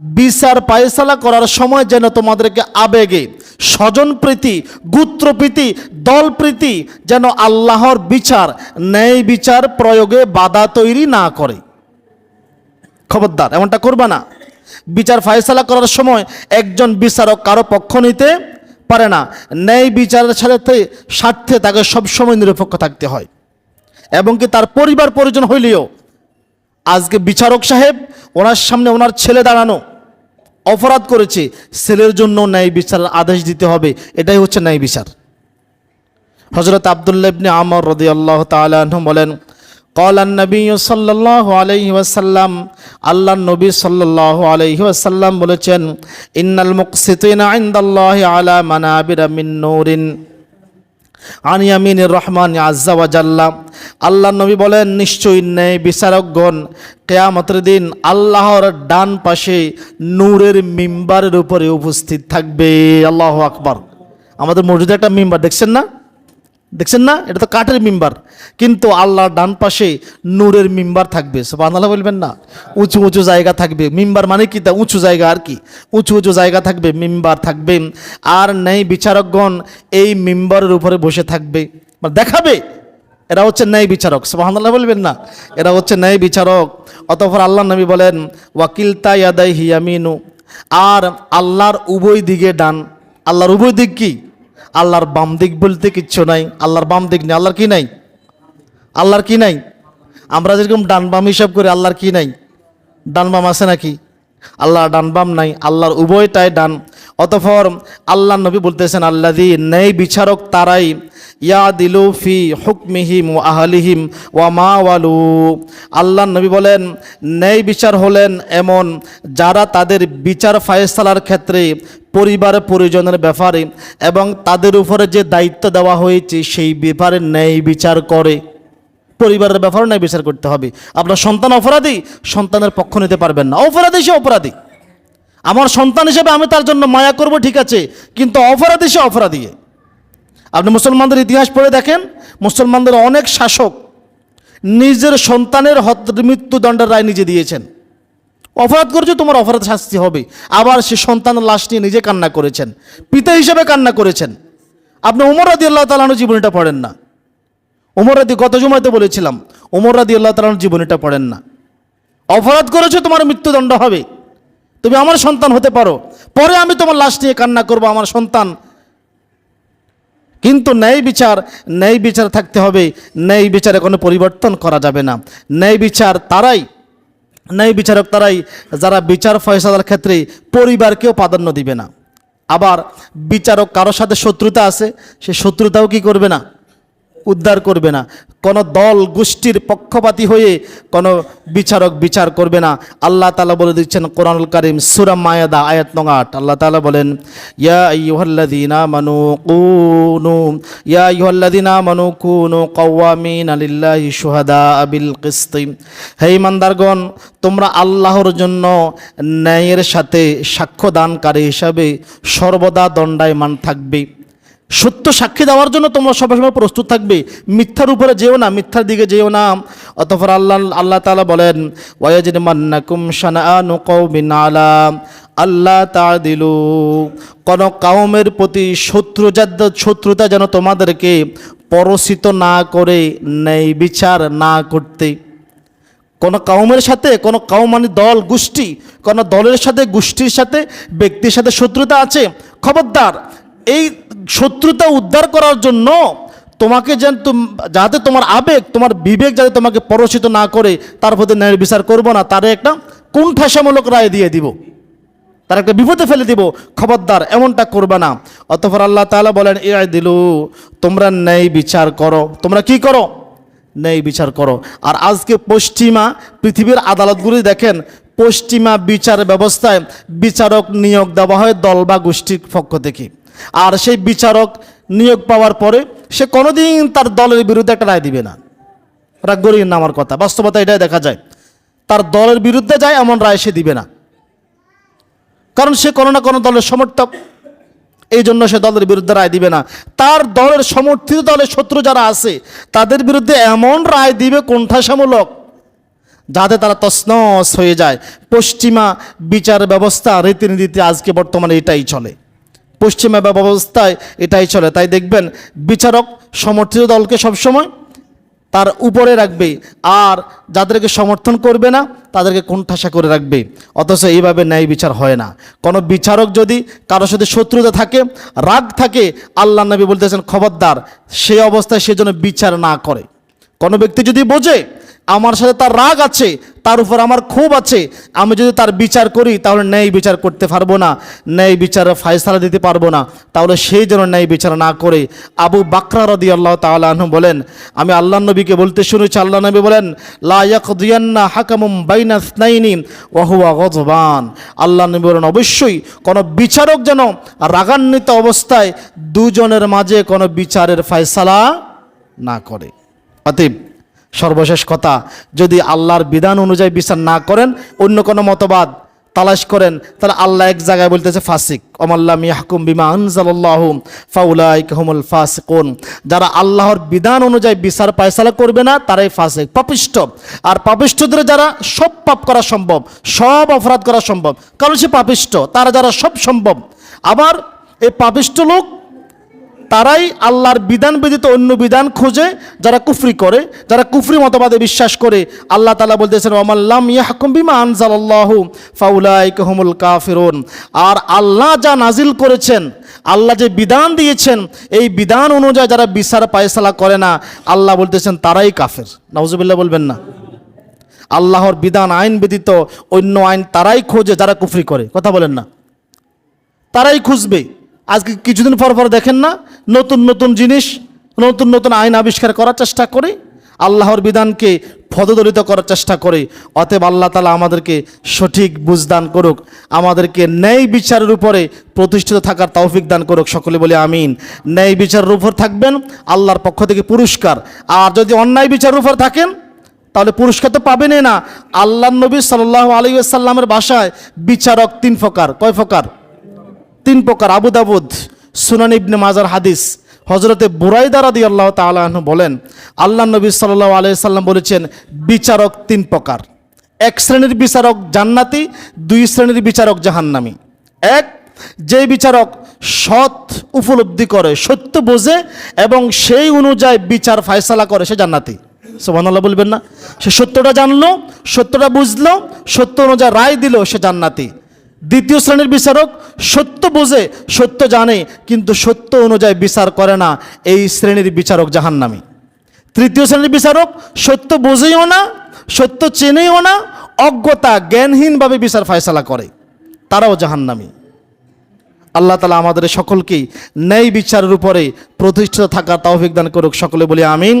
বিচার পায়সালা করার সময় যেন তোমাদেরকে আবেগে, স্বজনপ্রীতি, গুত্রপ্রীতি, দলপ্রীতি যেন আল্লাহর বিচার, ন্যায় বিচার প্রয়োগে বাধা তৈরি না করে। খবরদার, এমনটা করবা না। বিচার ফায়সালা করার সময় একজন বিচারক কারও পক্ষ নিতে পারে না। ন্যায় বিচারের সাথে স্বার্থে তাকে সবসময় নিরপেক্ষ থাকতে হয়। এবং কি তার পরিবার পরিজন হইলেও, আজকে বিচারক সাহেব, ওনার সামনে ওনার ছেলে দাঁড়ানো অপরাধ করেছে, ছেলের জন্য ন্যায় বিচার আদেশ দিতে হবে। এটাই হচ্ছে ন্যায় বিচার। হজরত আবদুল্লাবনে আমর রদি আল্লাহ তালন বলেন কলান নবী সাল্লাহ আলহি আসাল্লাম আল্লাহ নবী সাল্লাহ আলহি আসাল্লাম বলেছেন, ইন্নাল মুকসিত আলা মানাবিরা মিন আন ইয়ামিনির রহমান আজ্জা ওয়াজাল্লা আল্লাহ নবী বলেন, নিশ্চয়ই নেই বিচারকগণ কেয়ামতের দিন আল্লাহর ডান পাশে নূরের মিম্বারের উপরে উপস্থিত থাকবে। আল্লাহ আকবর। আমাদের মসজিদে একটা মিম্বার, দেখছেন না? দেখছেন না? এটা তো কাঠের মিম্বার। কিন্তু আল্লাহর ডান পাশে নূরের মিম্বার থাকবে। সব আল্লাহ বলবেন না? উঁচু উঁচু জায়গা থাকবে। মিম্বার মানে কি? তা উঁচু জায়গা আর কি? উঁচু উঁচু জায়গা থাকবে, মিম্বার থাকবে। আর নেই বিচারকগণ এই মিম্বারের উপরে বসে থাকবে। মানে দেখাবে। এরা হচ্ছে ন্যায় বিচারক। সুবহানাল্লাহ বলবেন না? এরা হচ্ছে ন্যায় বিচারক। অতঃপর আল্লাহ নবী বলেন, ওয়াকিল তাইয়াদাই হিয়ামিনু আর আল্লাহর উভয় দিকে ডান। আল্লাহর উভয় দিক কি? আল্লাহর বাম দিক বলতে কিচ্ছু নাই, আল্লাহর বাম দিক নেই, আল্লাহর কি নাই? আল্লাহর কি নাই? আমরা যেরকম ডান বাম হিসাব করি, আল্লাহর কি নাই? ডান বাম আছে নাকি? আল্লাহর ডান বাম নাই, আল্লাহর উভয়টাই ডান। অতঃপর আল্লাহ নবী বলতেছেন আল্লাহ দি নেই বিচারক তারাই ইয়া দিলু ফি হুকমিহিম ও আহলিহিম ওয়া মা ওয়ালু। আল্লাহ নবী বলেন ন্যায় বিচার হলেন এমন যারা তাদের বিচার ফায়সালার ক্ষেত্রে পরিবার পরিজনের ব্যাপারে এবং তাদের উপরে যে দায়িত্ব দেওয়া হয়েছে, সেই ব্যাপারে ন্যায় বিচার করে। পরিবারের ব্যাপারে ন্যায় বিচার করতে হবে। আপনার সন্তান অপরাধী, সন্তানের পক্ষ নিতে পারবেন না। অপরাধী সে অপরাধী। আমার সন্তান হিসেবে আমি তার জন্য মায়া করব, ঠিক আছে, কিন্তু অপরাধী সে অপরাধী। আপনি মুসলমানদের ইতিহাস পড়ে দেখেন, মুসলমানদের অনেক শাসক নিজের সন্তানের হত, মৃত্যুদণ্ডের রায় নিজে দিয়েছেন। অপরাধ করেছে, তোমার অপরাধ শাস্তি হবে। আবার সে সন্তানের লাশ নিয়ে নিজে কান্না করেছেন, পিতা হিসেবে কান্না করেছেন। আপনি উমর রাদি আল্লাহ তালানোর জীবনীটা পড়েন না। উমর রাদি, গত জমাতে বলেছিলাম, উমর রাদি আল্লাহ তালানোর জীবনীটা পড়েন না। অপরাধ করেছ, তোমার মৃত্যুদণ্ড হবে। তুমি আমার সন্তান হতে পারো। পরে আমি তোমার লাশ নিয়ে কান্না করব, আমার সন্তান। কিন্তু ন্যায় বিচার ন্যায় বিচার থাকতে হবে। ন্যায় বিচারে কোনো পরিবর্তন করা যাবে না। ন্যায় বিচার তারাই, ন্যায় বিচারক তারাই, যারা বিচার ফয়সালার ক্ষেত্রে পরিবারকেও প্রাধান্য দিবে না। আবার বিচারক কারোর সাথে শত্রুতা আছে, সে শত্রুতাও কি করবে না? উদ্ধার করবে না। কোনো দল গোষ্ঠীর পক্ষপাতী হয়ে কোনো বিচারক বিচার করবে না। আল্লাহ তালা বলে দিচ্ছেন কোরআনুল করিম সুরাম মায়াদা আয়াত নং আট। আল্লাহ তালা বলেন, ইয়া ইহল্লাদিনা মানু কুনু, ইয়া ইহল্লাদিনা মানু কুনু কওয়ামিন আলিল্লাহি সুহাদা আবিল কিস্তি। হে ইমানদারগণ, তোমরা আল্লাহর জন্য ন্যায়ের সাথে সাক্ষ্যদানকারী হিসাবে সর্বদা দণ্ডায়মান থাকবে। সত্য সাক্ষী দেওয়ার জন্য তোমরা সবসময় প্রস্তুত থাকবে। মিথ্যার উপরে যেও না, মিথ্যার দিকে যেও না। অতঃপর আল্লাহ আল্লাহ তালা বলেন ওয়াজিদ মান্নাকুম আলা আল্লাহ তাদিলু। কোন কাউমের প্রতি শত্রু শত্রুতা যেন তোমাদেরকে পরশিত না করে নেই বিচার না করতে। কোনো কাউমের সাথে, কোনো কাউম মানে দল, গোষ্ঠী, কোনো দলের সাথে, গোষ্ঠীর সাথে, ব্যক্তির সাথে শত্রুতা আছে। খবরদার, এই শত্রুতা উদ্ধার করার জন্য তোমাকে যেন যাতে তোমার আবেগ, তোমার বিবেক যাতে তোমাকে পরশিত না করে, তার প্রতি ন্যায় বিচার করব না, তারে একটা কুণ্ঠাসামূলক রায় দিয়ে দিব। তার একটা বিপদে ফেলে দিব। খবরদার, এমনটা করবে না। অতঃপর আল্লাহ তাআলা বলেন এ দিলু তোমরা ন্যায় বিচার করো। তোমরা কি করো? ন্যায় বিচার করো। আর আজকে পশ্চিমা পৃথিবীর আদালতগুলি দেখেন, পশ্চিমা বিচার ব্যবস্থায় বিচারক নিয়োগ দেওয়া হয় দল বা গোষ্ঠীর পক্ষ থেকে। আর সেই বিচারক নিয়োগ পাওয়ার পরে সে কোনোদিন তার দলের বিরুদ্ধে একটা রায় দিবে না। রাগ করিয়ে না আমার কথা। বাস্তবতা এটাই দেখা যায়। তার দলের বিরুদ্ধে যায়, এমন রায় সে দিবে না। কারণ সে কোনো না কোনো দলের সমর্থক। এই জন্য সে দলের বিরুদ্ধে রায় দিবে না। তার দলের সমর্থিত দলের শত্রু যারা আছে, তাদের বিরুদ্ধে এমন রায় দিবে কোণঠাসামূলক, যাতে তারা তসনস হয়ে যায়। পশ্চিমা বিচার ব্যবস্থা, রীতিনীতিতে আজকে বর্তমানে এটাই চলে। পশ্চিমা ব্যবস্থায় এটাই চলে। তাই দেখবেন বিচারক সমর্থিত দলকে সবসময় তার উপরে রাখবে, আর যাদেরকে সমর্থন করবে না, তাদেরকে কোণঠাসা করে রাখবে। অথচ এইভাবে ন্যায় বিচার হয় না। কোনো বিচারক যদি কারোর সাথে শত্রুতা থাকে, রাগ থাকে আল্লাহ নবী বলতেছেন, খবরদার সেই অবস্থায় সে যেন বিচার না করে। কোনো ব্যক্তি যদি বোঝে আমার সাথে তার রাগ আছে, তার উপর আমার ক্ষোভ আছে, আমি যদি তার বিচার করি, তাহলে ন্যায় বিচার করতে পারব না, ন্যায় বিচারে ফায়সালা দিতে পারব না, তাহলে সেই জন্য ন্যায় বিচার না করে। আবু বাকরা রদি আল্লাহ তালু বলেন, আমি আল্লাহ নবীকে বলতে শুনেছি আল্লাহ নবী বলেন লাইয়াকদিয়ান্না হাকামুম বাইনা স্নাইনি ওহুয়া গজবান আল্লাহ নবী বলেন, অবশ্যই কোনো বিচারক যেন রাগান্বিত অবস্থায় দুজনের মাঝে কোনো বিচারের ফায়সালা না করে। অতএব সর্বশেষ কথা, যদি আল্লাহর বিধান অনুযায়ী বিচার না করেন, অন্য কোনো মতবাদ তালাশ করেন, তাহলে আল্লাহ এক জায়গায় বলতেছে ফাসিক। অমাল্লাম ইয়াহকুম বিমা আনজাল্লাহ ফাউলাই কাহমুল ফাসিকুন। যারা আল্লাহর বিধান অনুযায়ী বিচার পায়সালা করবে না, তারাই ফাসিক, পাপিষ্ট। আর পাপিষ্টদের যারা সব পাপ করা সম্ভব, সব অপরাধ করা সম্ভব। কারণ সে পাপিষ্ট, তারা যারা সব সম্ভব। আবার এই পাপিষ্ট লোক তারাই আল্লাহর বিধান ব্যতীত অন্য বিধান খোঁজে, যারা কুফরি করে, যারা কুফরি মতবাদে বিশ্বাস করে, আল্লাহ তালা বলতেছেন ওমাল্লাম ইয়াহকুম বিমা আনজালাল্লাহু ফাউলাইকা হুমুল কাফিরুন। আর আল্লাহ যা নাজিল করেছেন, আল্লাহ যে বিধান দিয়েছেন, এই বিধান অনুযায়ী যারা বিচার পায়সালা করে না, আল্লাহ বলতেছেন, তারাই কাফের। নাউজুবিল্লাহ বলবেন না। আল্লাহর বিধান, আইন ব্যতীত অন্য আইন তারাই খোঁজে, যারা কুফরি করে। কথা বলেন না। তারাই খুঁজবে। আজকে কিছুদিন পর পর দেখেন না, নতুন নতুন জিনিস, নতুন নতুন আইন আবিষ্কার করার চেষ্টা করে, আল্লাহর বিধানকে পদদলিত করার চেষ্টা করে, অতএব আল্লাহ তালা আমাদেরকে সঠিক বুঝদান করুক, আমাদেরকে ন্যায় বিচারের উপরে প্রতিষ্ঠিত থাকার তৌফিক দান করুক, সকলে বলে আমিন। ন্যায় বিচারের উপর থাকবেন, আল্লাহর পক্ষ থেকে পুরস্কার। আর যদি অন্যায় বিচারের উপর থাকেন, তাহলে পুরস্কার তো পাবেনই না। আল্লাহ নবী সাল্লাহ আলী আসাল্লামের বাসায় বিচারক তিন প্রকার। কয় প্রকার? তিন প্রকার আবু দাবুদ সুনান ইবনে মাজার হাদিস। হজরতে বুরাইদা রাদি আল্লাহ তালাহ বলেন, আল্লাহ নবী সাল্লাহ আলাই সাল্লাম বলেছেন, বিচারক তিন প্রকার। এক শ্রেণির বিচারক জান্নাতি, দুই শ্রেণির বিচারক জাহান্নামি। এক যে বিচারক সৎ উপলব্ধি করে, সত্য বোঝে, এবং সেই অনুযায়ী বিচার ফায়সালা করে, সে জান্নাতি। সোবানাল্লাহ বলবেন না। সে সত্যটা জানলো, সত্যটা বুঝলো, সত্য অনুযায়ী রায় দিল, সে জান্নাতি। দ্বিতীয় শ্রেণির বিচারক সত্য বোঝে, সত্য জানে, কিন্তু সত্য অনুযায়ী বিচার করে না এই শ্রেণির বিচারক জাহান্নামি। তৃতীয় শ্রেণির বিচারক সত্য বোঝেও না, সত্য চেনেও না, অজ্ঞতা জ্ঞানহীনভাবে বিচার ফায়সালা করে। তারাও জাহান্নামি। আল্লাহ তালা আমাদের সকলকেই ন্যায় বিচারের উপরে প্রতিষ্ঠিত থাকার তৌফিক দান করুক। সকলে বলি আমিন।